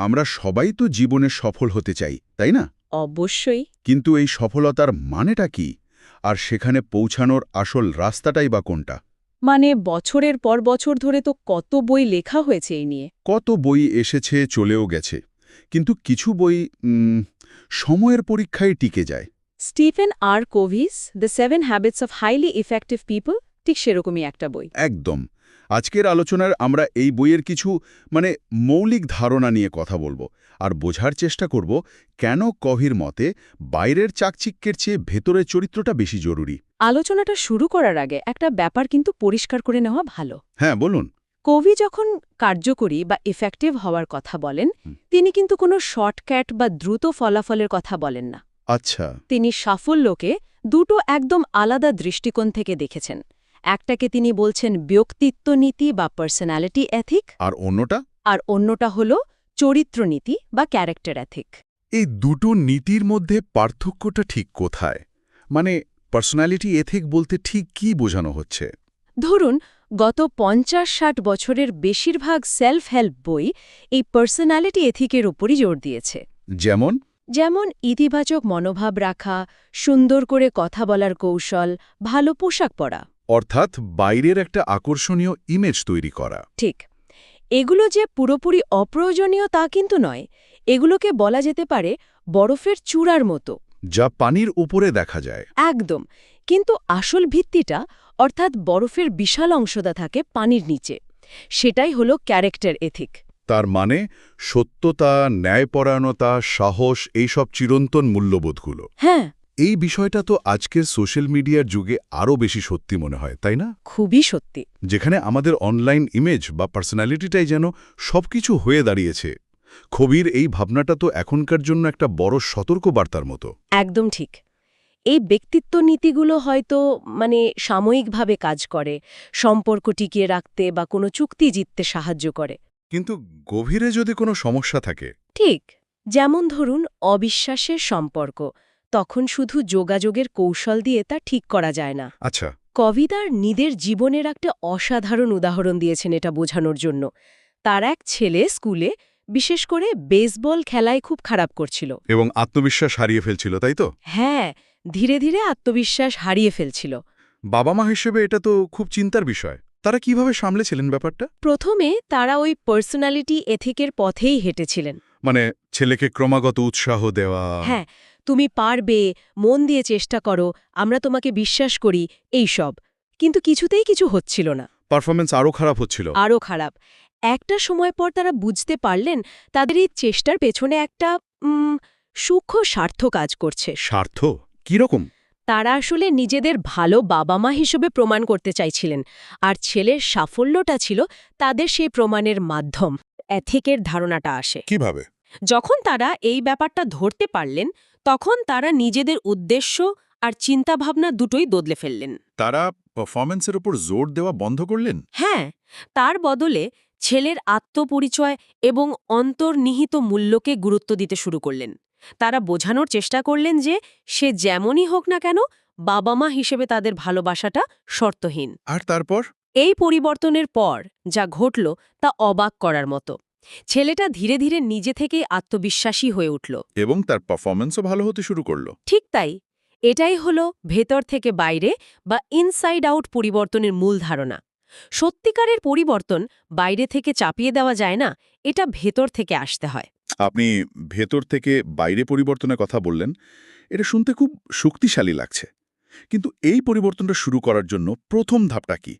আমরা সবাই তো জীবনে সফল হতে চাই তাই না? অবশ্যই। কিন্তু এই সফলতার মানেটা কি? আর সেখানে পৌঁছানোর আসল রাস্তাটাই বা কোনটা? মানে বছরের পর বছর ধরে তো কত বই লেখা হয়েছে এই নিয়ে। কত বই এসেছে চলেও গেছে। কিন্তু কিছু বই সময়ের পরীক্ষায় টিকে যায়। Stephen R Covey's the seven habits of highly effective people ঠিক সেরকমই একটা বই। একদম। আজকের আলোচনার আমরা এই বইয়ের কিছু মানে মৌলিক ধারণা নিয়ে কথা বলব। আর বোঝার চেষ্টা করব কেন কভির মতে বাইরের চাকচিক্যের চেয়ে ভেতরের চরিত্রটা বেশি জরুরি। আলোচনাটা শুরু করার আগে একটা ব্যাপার কিন্তু পরিষ্কার করে নেওয়া ভালো। হ্যাঁ বলুন। কবি যখন কার্যকরী বা ইফেক্টিভ হওয়ার কথা বলেন তিনি কিন্তু কোনো শর্টক্যাট বা দ্রুত ফলাফলের কথা বলেন না। আচ্ছা। তিনি সাফল্যকে দুটো একদম আলাদা দৃষ্টিকোণ থেকে দেখেছেন। একটাকে তিনি বলছেন ব্যক্তিত্ব নীতি বা পার্সোনালিটি এথিক আর অন্যটা? আর অন্যটা হল চরিত্রনীতি বা ক্যারেক্টার এথিক এই দুটো নীতির মধ্যে পার্থক্যটা ঠিক কোথায়? মানে পার্সোনালিটি এথিক বলতে ঠিক কি বোঝানো হচ্ছে? ধরুন গত পঞ্চাশ ষাট বছরের বেশিরভাগ সেলফ হেল্প বই এই পার্সোনালিটি এথিকের উপরই জোর দিয়েছে। যেমন? যেমন ইতিবাচক মনোভাব রাখা সুন্দর করে কথা বলার কৌশল ভালো পোশাক পরা। অর্থাৎ বাইরের একটা আকর্ষণীয় ইমেজ তৈরি করা। ঠিক। এগুলো যে পুরোপুরি অপ্রয়োজনীয় তা কিন্তু নয়। এগুলোকে বলা যেতে পারে বরফের চূড়ার মতো। যা পানির উপরে দেখা যায়। একদম। কিন্তু আসল ভিত্তিটা অর্থাৎ বরফের বিশাল অংশদা থাকে পানির নিচে। সেটাই হলো ক্যারেক্টার এথিক তার মানে সত্যতা ন্যায়পরায়ণতা সাহস এইসব চিরন্তন মূল্যবোধগুলো। হ্যাঁ। এই বিষয়টা তো আজকের সোশ্যাল মিডিয়ার যুগে আরও বেশি সত্যি মনে হয় তাই না? খুবই সত্যি। যেখানে আমাদের অনলাইন ইমেজ বা পার্সোনালিটিটাই যেন সবকিছু হয়ে দাঁড়িয়েছে। কবির এই ভাবনাটা তো এখনকার জন্য একটা বড় সতর্কবার্তার মতো। একদম ঠিক। এই ব্যক্তিত্ব নীতিগুলো হয়তো মানে সাময়িকভাবে কাজ করে সম্পর্ক টিকিয়ে রাখতে বা কোনো চুক্তি জিততে সাহায্য করে। কিন্তু গভীরে যদি কোনো সমস্যা থাকে? ঠিক। যেমন ধরুন অবিশ্বাসের সম্পর্ক। তখন শুধু যোগাযোগের কৌশল দিয়ে তা ঠিক করা যায় না। আচ্ছা। কবিতার নিদের জীবনের একটা অসাধারণ উদাহরণ দিয়েছেন এটা বোঝানোর জন্য। তার এক ছেলে স্কুলে বিশেষ করে বেসবল খেলায় খুব খারাপ করছিল। এবং আত্মবিশ্বাস হারিয়ে ফেলছিল তাই তো? হ্যাঁ ধীরে ধীরে আত্মবিশ্বাস হারিয়ে ফেলছিল। বাবা মা হিসেবে এটা তো খুব চিন্তার বিষয়। তারা কীভাবে সামলেছিলেন ব্যাপারটা? প্রথমে তারা ওই পার্সোনালিটি এথিকের পথেই হেঁটেছিলেন। মানে ছেলেকে ক্রমাগত উৎসাহ দেওয়া। হ্যাঁ তুমি পারবে মন দিয়ে চেষ্টা করো আমরা তোমাকে বিশ্বাস করি এই সব। কিন্তু কিছুতেই কিছু হচ্ছিল না। পারফরমেন্স আরও খারাপ হচ্ছিল। আরও খারাপ। একটা সময় পর তারা বুঝতে পারলেন তাদের এই চেষ্টার পেছনে একটা সূক্ষ্ম স্বার্থ কাজ করছে। স্বার্থ? কীরকম তারা আসলে নিজেদের ভালো বাবা মা হিসেবে প্রমাণ করতে চাইছিলেন আর ছেলের সাফল্যটা ছিল তাদের সেই প্রমাণের মাধ্যম। এথিকের ধারণাটা আসে। কীভাবে? যখন তারা এই ব্যাপারটা ধরতে পারলেন তখন তারা নিজেদের উদ্দেশ্য আর চিন্তাভাবনা দুটোই বদলে ফেললেন। তারা পারফরমেন্সের উপর জোর দেওয়া বন্ধ করলেন? হ্যাঁ তার বদলে ছেলের আত্মপরিচয় এবং অন্তর্নিহিত মূল্যকে গুরুত্ব দিতে শুরু করলেন। তারা বোঝানোর চেষ্টা করলেন যে সে যেমনই হোক না কেন বাবা মা হিসেবে তাদের ভালোবাসাটা শর্তহীন। আর তারপর? এই পরিবর্তনের পর যা ঘটল তা অবাক করার মতো। ছেলেটা ধীরে ধীরে নিজে থেকেই আত্মবিশ্বাসী হয়ে উঠল। এবং তার পারফরমেন্সও ভালো হতে শুরু করল। ঠিক তাই এটাই হলো ভেতর থেকে বাইরে বা ইনসাইড আউট পরিবর্তনের মূল ধারণা। সত্যিকারের পরিবর্তন বাইরে থেকে চাপিয়ে দেওয়া যায় না এটা ভেতর থেকে আসতে হয়। আপনি ভেতর থেকে বাইরে পরিবর্তনের কথা বললেন এটা শুনতে খুব শক্তিশালী লাগছে। কিন্তু এই পরিবর্তনটা শুরু করার জন্য প্রথম ধাপটা কি?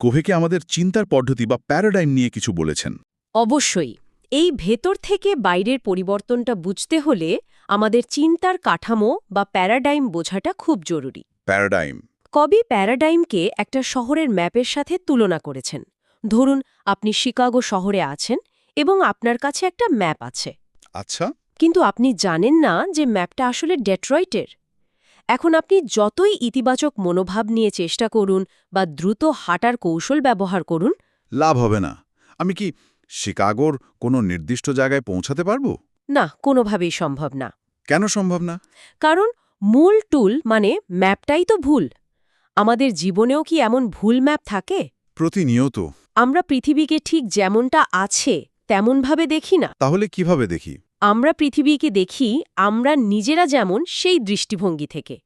কোভেকে আমাদের চিন্তার পদ্ধতি বা প্যারাডাইম নিয়ে কিছু বলেছেন? অবশ্যই এই ভেতর থেকে বাইরের পরিবর্তনটা বুঝতে হলে আমাদের চিন্তার কাঠামো বা প্যারাডাইম বোঝাটা খুব জরুরি। প্যারাডাইম। কবি প্যারাডাইমকে একটা শহরের ম্যাপের সাথে তুলনা করেছেন। ধরুন আপনি শিকাগো শহরে আছেন এবং আপনার কাছে একটা ম্যাপ আছে। আচ্ছা। কিন্তু আপনি জানেন না যে ম্যাপটা আসলে ডেট্রয়েটের। এখন আপনি যতই ইতিবাচক মনোভাব নিয়ে চেষ্টা করুন বা দ্রুত হাঁটার কৌশল ব্যবহার করুন লাভ হবে না। আমি কি শিকাগোর কোনো নির্দিষ্ট জায়গায় পৌঁছাতে পারব? না কোনোভাবেই সম্ভব না। কেন সম্ভব না? কারণ মূল টুল মানে ম্যাপটাই তো ভুল। আমাদের জীবনেও কি এমন ভুল ম্যাপ থাকে? প্রতিনিয়ত। আমরা পৃথিবীকে ঠিক যেমনটা আছে তেমনভাবে দেখি না। তাহলে কীভাবে দেখি? আমরা পৃথিবীকে দেখি আমরা নিজেরা যেমন সেই দৃষ্টিভঙ্গি থেকে।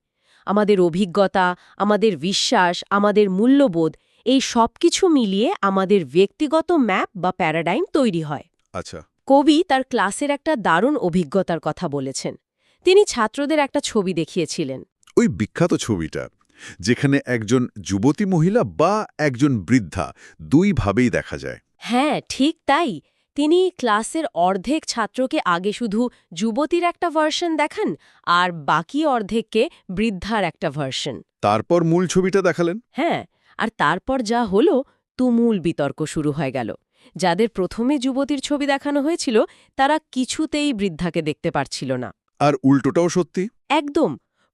আমাদের অভিজ্ঞতা আমাদের বিশ্বাস আমাদের মূল্যবোধ এই সব কিছু মিলিয়ে আমাদের ব্যক্তিগত ম্যাপ বা প্যারাডাইম তৈরি হয়। আচ্ছা। কবি তার ক্লাসের একটা দারুণ অভিজ্ঞতার কথা বলেছেন। তিনি ছাত্রদের একটা ছবি দেখিয়েছিলেন। ওই বিখ্যাত ছবিটা যেখানে একজন যুবতী মহিলা বা একজন বৃদ্ধা দুইভাবেই দেখা যায়। হ্যাঁ ঠিক তাই। তিনি ক্লাসের অর্ধেক ছাত্রকে আগে শুধু যুবতীর একটা ভার্সন দেখান আর বাকি অর্ধেককে বৃদ্ধার একটা ভার্সন। তারপর মূল ছবিটা দেখালেন? হ্যাঁ আর তারপর যা হলো তুমুল বিতর্ক শুরু হয়ে গেল। যাদের প্রথমে যুবতীর ছবি দেখানো হয়েছিল তারা কিছুতেই বৃদ্ধাকে দেখতে পারছিল না। আর উল্টোটাও সত্যি? একদম।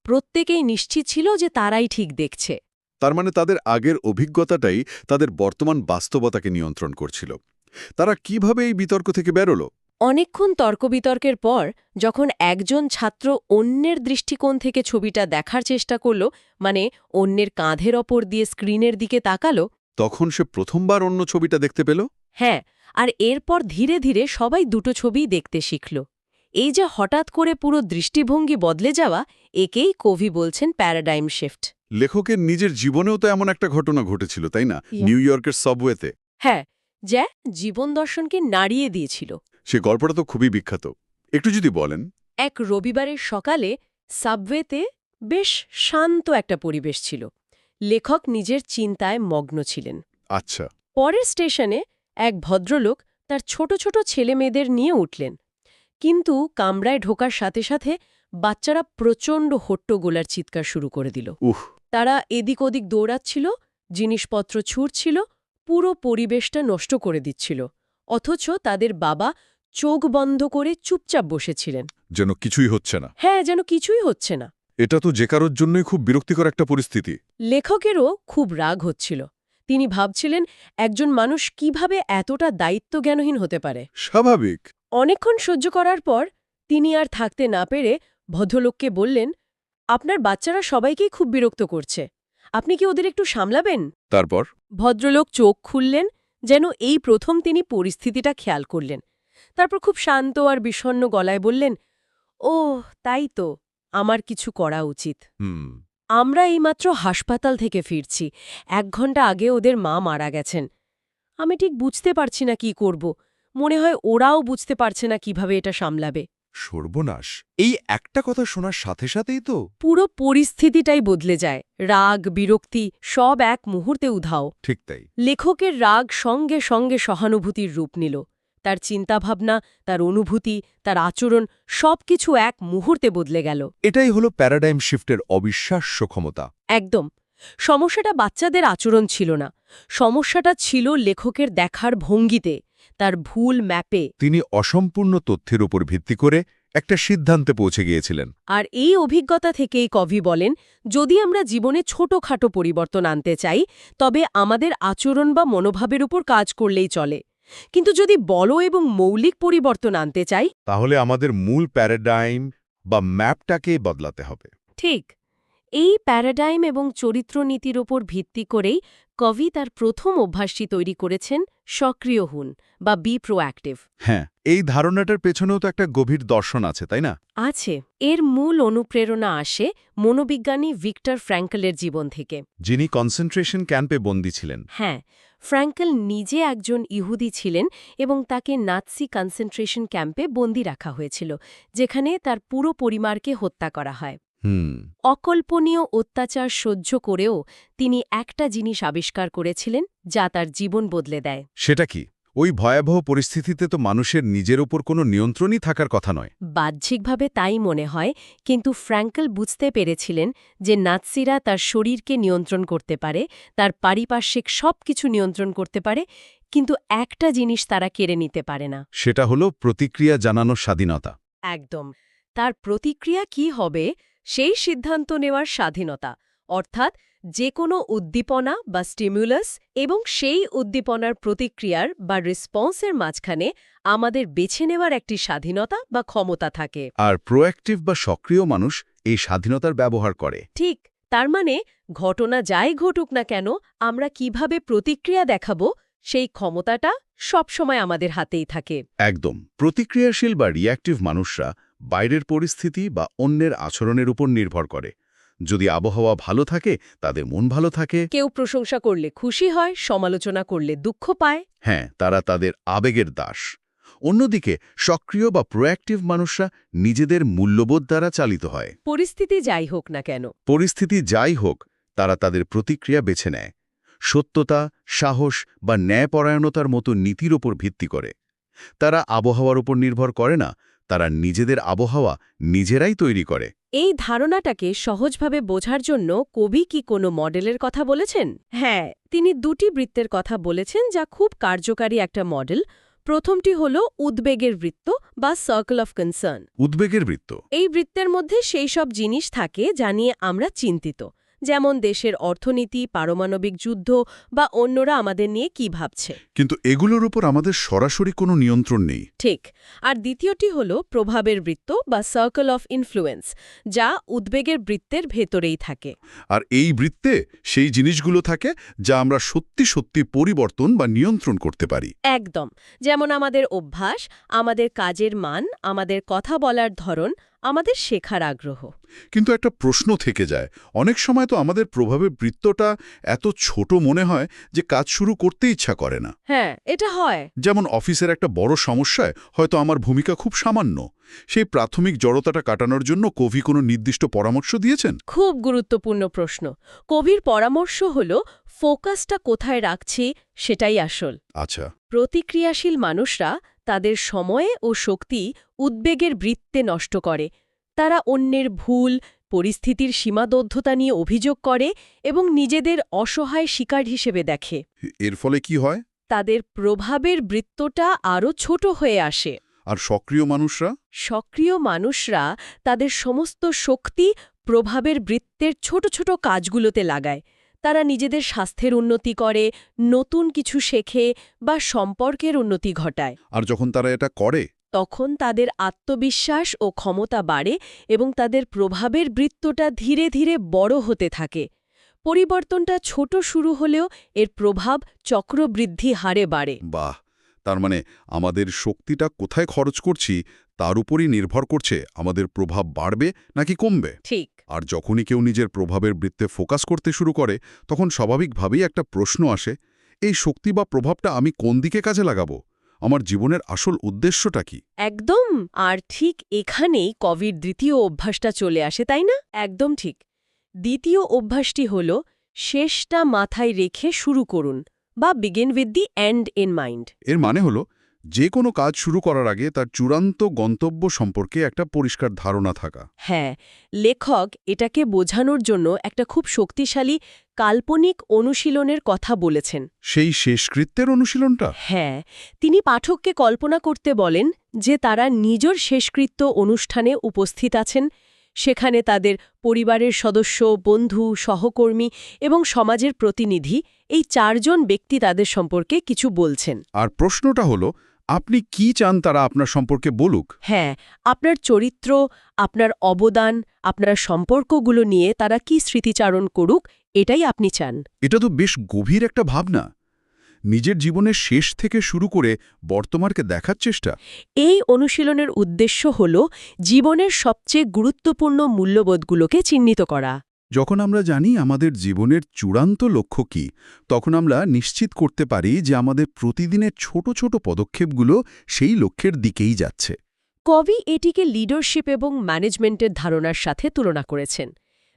প্রত্যেকেই নিশ্চিত ছিল যে তারাই ঠিক দেখছে। তার মানে তাদের আগের অভিজ্ঞতাটাই তাদের বর্তমান বাস্তবতাকে নিয়ন্ত্রণ করছিল। তারা কীভাবে এই বিতর্ক থেকে বেরোলো? অনেকক্ষণ তর্কবিতর্কের পর যখন একজন ছাত্র অন্যের দৃষ্টিকোণ থেকে ছবিটা দেখার চেষ্টা করল মানে অন্যের কাঁধের ওপর দিয়ে স্ক্রিনের দিকে তাকালো। তখন সে প্রথমবার অন্য ছবিটা দেখতে পেল? হ্যাঁ আর এরপর ধীরে ধীরে সবাই দুটো ছবিই দেখতে শিখল। এই যে হঠাৎ করে পুরো দৃষ্টিভঙ্গি বদলে যাওয়া একেই কবি বলছেন প্যারাডাইম শিফট। লেখকের নিজের জীবনেও তো এমন একটা ঘটনা ঘটেছিল তাই না? নিউ ইয়র্কের সবওয়েতে। হ্যাঁ যা জীবন দর্শনকে নাড়িয়ে দিয়েছিল। সে গল্পটা তো খুবই বিখ্যাত। একটু যদি বলেন। এক রবিবারের সকালে সাবওয়েতে বেশ শান্ত একটা পরিবেশ ছিল। লেখক নিজের চিন্তায় মগ্ন ছিলেন। আচ্ছা। পরের স্টেশনে এক ভদ্রলোক তার ছোট ছোট ছেলেমেয়েদের নিয়ে উঠলেন। কিন্তু কামরায় ঢোকার সাথে সাথে বাচ্চারা প্রচণ্ড হট্টগোলার চিৎকার শুরু করে দিল। উহ। তারা এদিক ওদিক দৌড়াচ্ছিল জিনিসপত্র ছুটছিল পুরো পরিবেশটা নষ্ট করে দিচ্ছিল। অথচ তাদের বাবা চোখ বন্ধ করে চুপচাপ বসেছিলেন। যেন কিছুই হচ্ছে না। হ্যাঁ যেন কিছুই হচ্ছে না। এটা তো যে কারোর জন্যই খুব বিরক্তিকর একটা পরিস্থিতি। লেখকেরও খুব রাগ হচ্ছিল। তিনি ভাবছিলেন একজন মানুষ কীভাবে এতটা দায়িত্বজ্ঞানহীন হতে পারে? স্বাভাবিক। অনেকক্ষণ সহ্য করার পর তিনি আর থাকতে না পেরে ভদ্রলোককে বললেন আপনার বাচ্চারা সবাইকেই খুব বিরক্ত করছে। আপনি কি ওদের একটু সামলাবেন? তারপর? ভদ্রলোক চোখ খুললেন যেন এই প্রথম তিনি পরিস্থিতিটা খেয়াল করলেন। তারপর খুব শান্ত আর বিষণ্ণ গলায় বললেন ও তাই তো আমার কিছু করা উচিত। হুম। আমরা এইমাত্র হাসপাতাল থেকে ফিরছি এক ঘণ্টা আগে ওদের মা মারা গেছেন। আমি ঠিক বুঝতে পারছি না কি করব মনে হয় ওরাও বুঝতে পারছে না কীভাবে এটা সামলাবে। সর্বনাশ এই একটা কথা শোনার সাথে সাথেই তো। পুরো পরিস্থিতিটাই বদলে যায় রাগ বিরক্তি সব এক মুহূর্তে উধাও। ঠিক তাই। লেখকের রাগ সঙ্গে সঙ্গে সহানুভূতির রূপ নিল। তার চিন্তাভাবনা তার অনুভূতি তার আচরণ সবকিছু এক মুহূর্তে বদলে গেল। এটাই হলো প্যারাডাইম শিফটের অবিশ্বাস্য ক্ষমতা। একদম। সমস্যাটা বাচ্চাদের আচরণ ছিল না। সমস্যাটা ছিল লেখকের দেখার ভঙ্গিতে তার ভুল ম্যাপে। তিনি অসম্পূর্ণ তথ্যের উপর ভিত্তি করে একটা সিদ্ধান্তে পৌঁছে গিয়েছিলেন। আর এই অভিজ্ঞতা থেকেই কভি বলেন যদি আমরা জীবনে ছোটখাটো পরিবর্তন আনতে চাই তবে আমাদের আচরণ বা মনোভাবের উপর কাজ করলেই চলে। কিন্তু যদি বল এবং মৌলিক পরিবর্তন আনতে চাই? তাহলে আমাদের মূল প্যারাডাইম বা ম্যাপটাকে বদলাতে হবে। ঠিক। এই প্যারাডাইম এবং চরিত্রনীতির ওপর ভিত্তি করেই কবি তার প্রথম অভ্যাসটি তৈরি করেছেন সক্রিয় হুন বা বি প্রোঅ্যাক্টিভ হ্যাঁ এই ধারণাটার পেছনেও তো একটা গভীর দর্শন আছে তাই না? আছে। এর মূল অনুপ্রেরণা আসে মনোবিজ্ঞানী ভিক্টর ফ্র্যাঙ্কেলের জীবন থেকে। যিনি কনসেন্ট্রেশন ক্যাম্পে বন্দী ছিলেন। হ্যাঁ ফ্র্যাঙ্কেল নিজে একজন ইহুদি ছিলেন এবং তাকে নাৎসি কনসেন্ট্রেশন ক্যাম্পে বন্দি রাখা হয়েছিল যেখানে তার পুরো পরিবারকে হত্যা করা হয়। অকল্পনীয় অত্যাচার সহ্য করেও তিনি একটা জিনিস আবিষ্কার করেছিলেন যা তার জীবন বদলে দেয়। সেটা কি? ওই ভয়াবহ পরিস্থিতিতে তো মানুষের নিজের ওপর কোনো নিয়ন্ত্রণই থাকার কথা নয়। বাহ্যিকভাবে তাই মনে হয় কিন্তু ফ্র্যাঙ্কেল বুঝতে পেরেছিলেন যে নাৎসিরা তার শরীরকে নিয়ন্ত্রণ করতে পারে তার পারিপার্শ্বিক সব কিছু নিয়ন্ত্রণ করতে পারে কিন্তু একটা জিনিস তারা কেড়ে নিতে পারে না। সেটা হলো প্রতিক্রিয়া জানানোর স্বাধীনতা। একদম। তার প্রতিক্রিয়া কি হবে সেই সিদ্ধান্ত নেওয়ার স্বাধীনতা অর্থাৎ যে কোনো উদ্দীপনা বা স্টিমুলাস এবং সেই উদ্দীপনার প্রতিক্রিয়ার বা রেসপন্সের মাঝখানে আমাদের বেছে নেওয়ার একটি স্বাধীনতা বা ক্ষমতা থাকে। আর প্রোঅ্যাক্টিভ বা সক্রিয় মানুষ এই স্বাধীনতার ব্যবহার করে। ঠিক তার মানে ঘটনা যাই ঘটুক না কেন আমরা কীভাবে প্রতিক্রিয়া দেখাবো সেই ক্ষমতাটা সবসময় আমাদের হাতেই থাকে। একদম প্রতিক্রিয়াশীল বা রিঅ্যাক্টিভ মানুষরা বাইরের পরিস্থিতি বা অন্যের আচরণের উপর নির্ভর করে। যদি আবহাওয়া ভালো থাকে তাদের মন ভালো থাকে। কেউ প্রশংসা করলে খুশি হয় সমালোচনা করলে দুঃখ পায়। হ্যাঁ তারা তাদের আবেগের দাস। অন্যদিকে সক্রিয় বা প্রোঅ্যাক্টিভ মানুষরা নিজেদের মূল্যবোধ দ্বারা চালিত হয়। পরিস্থিতি যাই হোক না কেন। পরিস্থিতি যাই হোক তারা তাদের প্রতিক্রিয়া বেছে নেয়। সত্যতা সাহস বা ন্যায়পরায়ণতার মতো নীতির ওপর ভিত্তি করে। তারা আবহাওয়ার উপর নির্ভর করে না তারা নিজেদের আবহাওয়া নিজেরাই তৈরি করে। এই ধারণাটাকে সহজভাবে বোঝার জন্য কবি কি কোনো মডেলের কথা বলেছেন? হ্যাঁ তিনি দুটি বৃত্তের কথা বলেছেন যা খুব কার্যকারী একটা মডেল। প্রথমটি হল উদ্বেগের বৃত্ত বা সার্কেল অফ কনসার্ন উদ্বেগের বৃত্ত। এই বৃত্তের মধ্যে সেই সব জিনিস থাকে যা নিয়ে আমরা চিন্তিত। যেমন দেশের অর্থনীতি পারমাণবিক যুদ্ধ বা অন্যরা আমাদের নিয়ে কি ভাবছে। কিন্তু এগুলোর উপর আমাদের সরাসরি কোনো নিয়ন্ত্রণ নেই। ঠিক। আর দ্বিতীয়টি হল প্রভাবের বৃত্ত বা সার্কেল অফ ইনফ্লুয়েন্স যা উদ্বেগের বৃত্তের ভেতরেই থাকে। আর এই বৃত্তে সেই জিনিসগুলো থাকে যা আমরা সত্যি সত্যি পরিবর্তন বা নিয়ন্ত্রণ করতে পারি। একদম। যেমন আমাদের অভ্যাস আমাদের কাজের মান আমাদের কথা বলার ধরন আমাদের শেখার আগ্রহ। কিন্তু একটা প্রশ্ন থেকে যায় অনেক সময় তো আমাদের প্রভাবে বৃত্তটা এত ছোট মনে হয় যে কাজ শুরু করতে ইচ্ছা করে না। হ্যাঁ এটা হয়। যেমন অফিসের একটা বড় সমস্যায় হয়তো আমার ভূমিকা খুব সামান্য সেই প্রাথমিক জড়তাটা কাটানোর জন্য কবি কোনো নির্দিষ্ট পরামর্শ দিয়েছেন? খুব গুরুত্বপূর্ণ প্রশ্ন। কবির পরামর্শ হল ফোকাসটা কোথায় রাখছি সেটাই আসল। আচ্ছা। প্রতিক্রিয়াশীল মানুষরা তাদের সময়ে ও শক্তি উদ্বেগের বৃত্তে নষ্ট করে। তারা অন্যের ভুল পরিস্থিতির সীমাবদ্ধতা নিয়ে অভিযোগ করে এবং নিজেদের অসহায় শিকার হিসেবে দেখে। এর ফলে কি হয়? তাদের প্রভাবের বৃত্তটা আরও ছোট হয়ে আসে। আর সক্রিয় মানুষরা? সক্রিয় মানুষরা তাদের সমস্ত শক্তি প্রভাবের বৃত্তের ছোট ছোট কাজগুলোতে লাগায়। তারা নিজেদের স্বাস্থ্যের উন্নতি করে নতুন কিছু শেখে বা সম্পর্কের উন্নতি ঘটায়। আর যখন তারা এটা করে তখন তাদের আত্মবিশ্বাস ও ক্ষমতা বাড়ে এবং তাদের প্রভাবের বৃত্তটা ধীরে ধীরে বড় হতে থাকে। পরিবর্তনটা ছোট শুরু হলেও এর প্রভাব চক্রবৃদ্ধি হারে বাড়ে। বাহ! তার মানে আমাদের শক্তিটা কোথায় খরচ করছি তার উপরই নির্ভর করছে আমাদের প্রভাব বাড়বে নাকি কমবে। ঠিক। আর যখনই কেউ নিজের প্রভাবের বৃত্তে ফোকাস করতে শুরু করে তখন স্বাভাবিকভাবেই একটা প্রশ্ন আসে এই শক্তি বা প্রভাবটা আমি কোন দিকে কাজে লাগাবো? আমার জীবনের আসল উদ্দেশ্যটা কি? একদম! আর ঠিক এখানেই কবির দ্বিতীয় অভ্যাসটা চলে আসে তাই না? একদম ঠিক। দ্বিতীয় অভ্যাসটি হল শেষটা মাথায় রেখে শুরু করুন বা begin with the end in mind এর মানে হলো যে কোনো কাজ শুরু করার আগে তার চূড়ান্ত গন্তব্য সম্পর্কে একটা পরিষ্কার ধারণা থাকা। হ্যাঁ লেখক এটাকে বোঝানোর জন্য একটা খুব শক্তিশালী কাল্পনিক অনুশীলনের কথা বলেছেন। সেই শেষকৃত্যের অনুশীলনটা? হ্যাঁ তিনি পাঠককে কল্পনা করতে বলেন যে তারা নিজের শেষকৃত্য অনুষ্ঠানে উপস্থিত আছেন। সেখানে তাদের পরিবারের সদস্য বন্ধু সহকর্মী এবং সমাজের প্রতিনিধি এই চারজন ব্যক্তি তাদের সম্পর্কে কিছু বলছেন। আর প্রশ্নটা হলো আপনি কি চান তারা আপনার সম্পর্কে বলুক? হ্যাঁ আপনার চরিত্র আপনার অবদান আপনার সম্পর্কগুলো নিয়ে তারা কি স্মৃতিচারণ করুক এটাই আপনি চান। এটা তো বেশ গভীর একটা ভাবনা। নিজের জীবনের শেষ থেকে শুরু করে বর্তমানকে দেখার চেষ্টা। এই অনুশীলনের উদ্দেশ্য হল জীবনের সবচেয়ে গুরুত্বপূর্ণ মূল্যবোধগুলোকে চিহ্নিত করা। যখন আমরা জানি আমাদের জীবনের চূড়ান্ত লক্ষ্য কি, তখন আমরা নিশ্চিত করতে পারি যে আমাদের প্রতিদিনের ছোট ছোট পদক্ষেপগুলো সেই লক্ষ্যের দিকেই যাচ্ছে। কবি এটিকে লিডারশিপ এবং ম্যানেজমেন্টের ধারণার সাথে তুলনা করেছেন।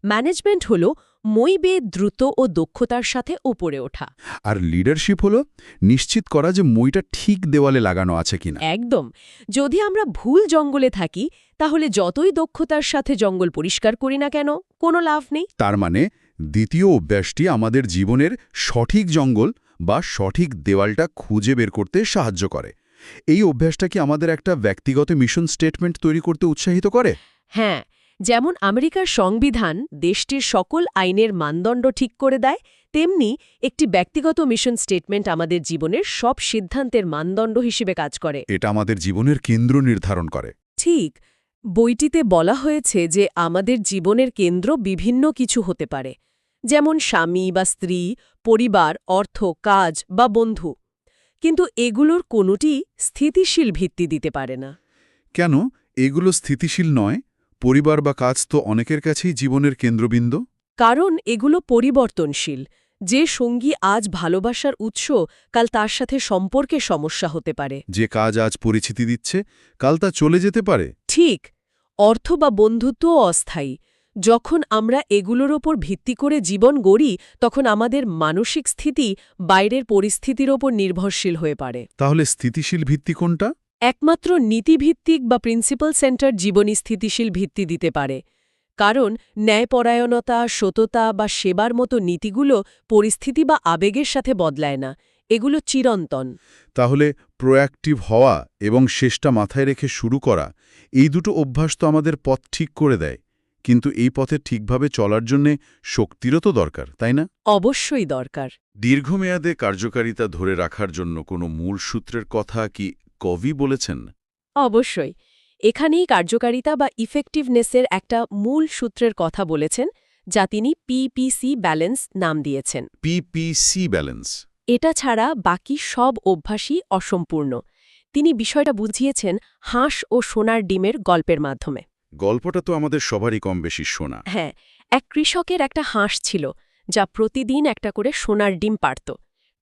ম্যানেজমেন্ট হল মই বেয়ে দ্রুত ও দক্ষতার সাথে উপরে ওঠা। আর লিডারশিপ হলো নিশ্চিত করা যে মইটা ঠিক দেওয়ালে লাগানো আছে কিনা। একদম। যদি আমরা ভুল জঙ্গলে থাকি তাহলে যতই দক্ষতার সাথে জঙ্গল পরিষ্কার করি না কেন কোনো লাভ নেই। তার মানে দ্বিতীয় অভ্যাসটি আমাদের জীবনের সঠিক জঙ্গল বা সঠিক দেওয়ালটা খুঁজে বের করতে সাহায্য করে। এই অভ্যাসটা কি আমাদের একটা ব্যক্তিগত মিশন স্টেটমেন্ট তৈরি করতে উৎসাহিত করে? হ্যাঁ যেমন আমেরিকার সংবিধান দেশটির সকল আইনের মানদণ্ড ঠিক করে দেয় তেমনি একটি ব্যক্তিগত মিশন স্টেটমেন্ট আমাদের জীবনের সব সিদ্ধান্তের মানদণ্ড হিসেবে কাজ করে। এটা আমাদের জীবনের কেন্দ্র নির্ধারণ করে। ঠিক বইটিতে বলা হয়েছে যে আমাদের জীবনের কেন্দ্র বিভিন্ন কিছু হতে পারে যেমন স্বামী বা স্ত্রী পরিবার অর্থ কাজ বা বন্ধু। কিন্তু এগুলোর কোনোটি স্থিতিশীল ভিত্তি দিতে পারে না। কেন? এগুলো স্থিতিশীল নয় পরিবার বা কাজ তো অনেকের কাছেই জীবনের কেন্দ্রবিন্দু? কারণ এগুলো পরিবর্তনশীল। যে সঙ্গী আজ ভালোবাসার উৎস কাল তার সাথে সম্পর্কে সমস্যা হতে পারে। যে কাজ আজ পরিচিতি দিচ্ছে কাল তা চলে যেতে পারে। ঠিক। অর্থ বা বন্ধুত্বও অস্থায়ী। যখন আমরা এগুলোর ওপর ভিত্তি করে জীবন গড়ি তখন আমাদের মানসিক স্থিতি বাইরের পরিস্থিতির ওপর নির্ভরশীল হয়ে পারে তাহলে স্থিতিশীল ভিত্তি কোনটা? একমাত্র নীতিভিত্তিক বা প্রিন্সিপাল সেন্টার জীবনী স্থিতিশীল ভিত্তি দিতে পারে কারণ ন্যায়পরায়ণতা সততা বা সেবার মতো নীতিগুলো পরিস্থিতি বা আবেগের সাথে বদলায় না এগুলো চিরন্তন। তাহলে প্রোঅ্যাক্টিভ হওয়া এবং শেষটা মাথায় রেখে শুরু করা এই দুটো অভ্যাস তো আমাদের পথ ঠিক করে দেয় কিন্তু এই পথে ঠিকভাবে চলার জন্যে শক্তিরও তো দরকার তাই না? অবশ্যই দরকার। দীর্ঘমেয়াদে কার্যকারিতা ধরে রাখার জন্য কোনো মূল সূত্রের কথা কি কবি বলেছেন? অবশ্যই। এখানেই কার্যকারিতা বা ইফেক্টিভনেসের একটা মূল সূত্রের কথা বলেছেন যা তিনি পিপিসি ব্যালেন্স নাম দিয়েছেন। পিপিসি ব্যালেন্স এটা ছাড়া বাকি সব অভ্যাসই অসম্পূর্ণ। তিনি বিষয়টা বুঝিয়েছেন হাঁস ও সোনার ডিমের গল্পের মাধ্যমে। গল্পটা তো আমাদের সবারই কম বেশি শোনা হ্যাঁ এক কৃষকের একটা হাঁস ছিল যা প্রতিদিন একটা করে সোনার ডিম পারত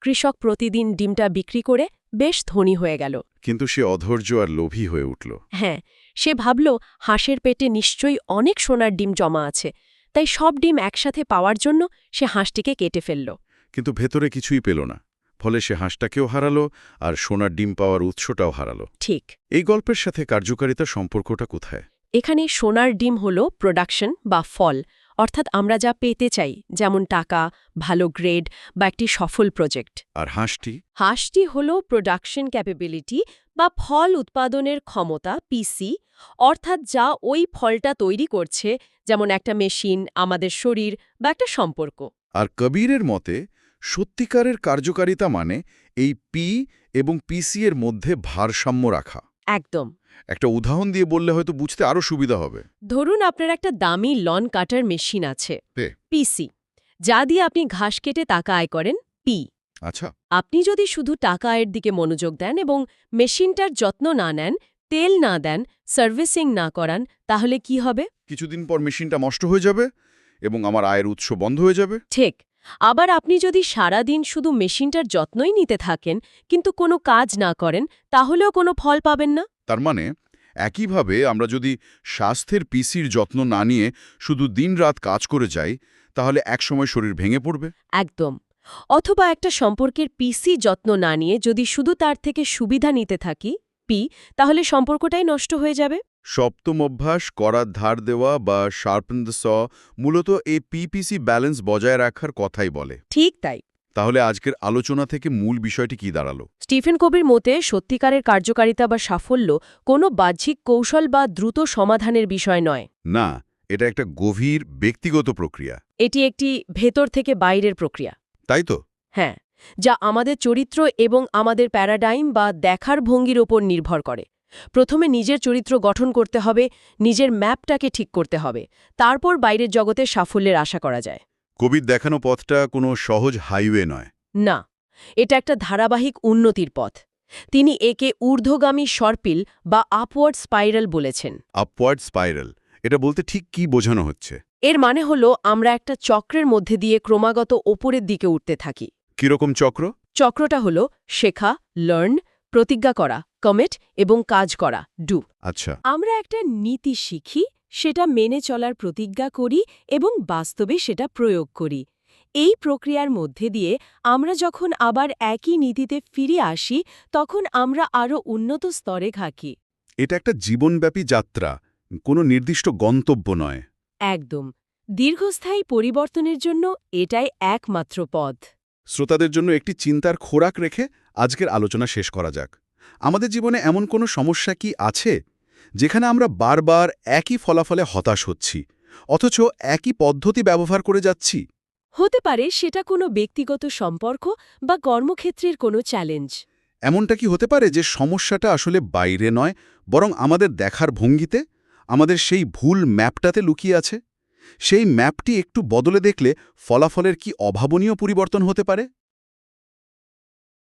কৃষক প্রতিদিন ডিমটা বিক্রি করে বেশ ধনী হয়ে গেল। কিন্তু সে অধৈর্য আর লোভী হয়ে উঠল। হ্যাঁ সে ভাবল হাঁসের পেটে নিশ্চয়ই অনেক সোনার ডিম জমা আছে। তাই সব ডিম একসাথে পাওয়ার জন্য সে হাঁসটিকে কেটে ফেলল। কিন্তু ভেতরে কিছুই পেল না। ফলে সে হাঁসটাকেও হারালো আর সোনার ডিম পাওয়ার উৎসটাও হারালো। ঠিক। এই গল্পের সাথে কার্যকারিতার সম্পর্কটা কোথায়? এখানে সোনার ডিম হল প্রোডাকশন বা ফল। অর্থাৎ আমরা যা পেতে চাই যেমন টাকা ভালো গ্রেড বা একটি সফল প্রজেক্ট। আর হাঁসটি? হাঁসটি হল প্রোডাকশন ক্যাপাবিলিটি বা ফল উৎপাদনের ক্ষমতা পিসি অর্থাৎ যা ওই ফলটা তৈরি করছে যেমন একটা মেশিন আমাদের শরীর বা একটা সম্পর্ক। আর কবিরের মতে সত্যিকারের কার্যকারিতা মানে এই পি এবং পিসি এর মধ্যে ভারসাম্য রাখা। একদম। একটা উদাহরণ দিয়ে বললে হয়তো বুঝতে আরও সুবিধা হবে। ধরুন আপনার একটা দামি লন কাটার মেশিন আছে। পিসি যা দিয়ে আপনি ঘাস কেটে টাকা আয় করেন পি আচ্ছা। আপনি যদি শুধু টাকা আয়ের দিকে মনোযোগ দেন এবং মেশিনটার যত্ন না নেন তেল না দেন সার্ভিসিং না করান তাহলে কি হবে? কিছুদিন পর মেশিনটা নষ্ট হয়ে যাবে এবং আমার আয়ের উৎস বন্ধ হয়ে যাবে। ঠিক। আবার আপনি যদি সারাদিন শুধু মেশিনটার যত্নই নিতে থাকেন কিন্তু কোনো কাজ না করেন তাহলেও কোনো ফল পাবেন না? তার মানে একইভাবে আমরা যদি স্বাস্থ্যের পিসির যত্ন না নিয়ে শুধু দিনরাত কাজ করে যাই তাহলে একসময় শরীর ভেঙে পড়বে? একদম। অথবা একটা সম্পর্কের পিসি যত্ন না নিয়ে যদি শুধু তার থেকে সুবিধা নিতে থাকি পি তাহলে সম্পর্কটাই নষ্ট হয়ে যাবে? সপ্তম অভ্যাস করার ধার দেওয়া বা শার্পন দ্য স মূলত এই পিপিসি ব্যালেন্স বজায় রাখার কথাই বলে। ঠিক তাই। তাহলে আজকের আলোচনা থেকে মূল বিষয়টি কি দাঁড়াল? স্টিফেন কবির মতে সত্যিকারের কার্যকারিতা বা সাফল্য কোনো বাহ্যিক কৌশল বা দ্রুত সমাধানের বিষয় নয়। না এটা একটা গভীর ব্যক্তিগত প্রক্রিয়া। এটি একটি ভেতর থেকে বাইরের প্রক্রিয়া। তাই তো? হ্যাঁ যা আমাদের চরিত্র এবং আমাদের প্যারাডাইম বা দেখার ভঙ্গির ওপর নির্ভর করে। প্রথমে নিজের চরিত্র গঠন করতে হবে নিজের ম্যাপটাকে ঠিক করতে হবে তারপর বাইরের জগতে সাফল্যের আশা করা যায়। কবির দেখানো পথটা কোনো সহজ হাইওয়ে নয়। না এটা একটা ধারাবাহিক উন্নতির পথ। তিনি একে ঊর্ধ্বগামী সর্পিল বা আপওয়ার্ড স্পাইরাল বলেছেন। আপওয়ার্ড স্পাইরাল এটা বলতে ঠিক কি বোঝানো হচ্ছে? এর মানে হল আমরা একটা চক্রের মধ্যে দিয়ে ক্রমাগত ওপরের দিকে উঠতে থাকি। কীরকম চক্র? চক্রটা হল শেখা লার্ন প্রতিজ্ঞা করা। কমেট এবং কাজ করা ডু আচ্ছা। আমরা একটা নীতি শিখি সেটা মেনে চলার প্রতিজ্ঞা করি এবং বাস্তবে সেটা প্রয়োগ করি। এই প্রক্রিয়ার মধ্যে দিয়ে আমরা যখন আবার একই নীতিতে ফিরে আসি তখন আমরা আরও উন্নত স্তরে থাকি। এটা একটা জীবনব্যাপী যাত্রা কোনো নির্দিষ্ট গন্তব্য নয়। একদম। দীর্ঘস্থায়ী পরিবর্তনের জন্য এটাই একমাত্র পথ। শ্রোতাদের জন্য একটি চিন্তার খোরাক রেখে আজকের আলোচনা শেষ করা যাক। আমাদের জীবনে এমন কোনো সমস্যা কি আছে? যেখানে আমরা বারবার একই ফলাফলে হতাশ হচ্ছি অথচ একই পদ্ধতি ব্যবহার করে যাচ্ছি? হতে পারে সেটা কোনো ব্যক্তিগত সম্পর্ক বা কর্মক্ষেত্রের কোনো চ্যালেঞ্জ এমনটা কি হতে পারে যে সমস্যাটা আসলে বাইরে নয় বরং আমাদের দেখার ভঙ্গিতে? আমাদের সেই ভুল ম্যাপটাতে লুকিয়ে আছে? সেই ম্যাপটি একটু বদলে দেখলে ফলাফলের কি অভাবনীয় পরিবর্তন হতে পারে?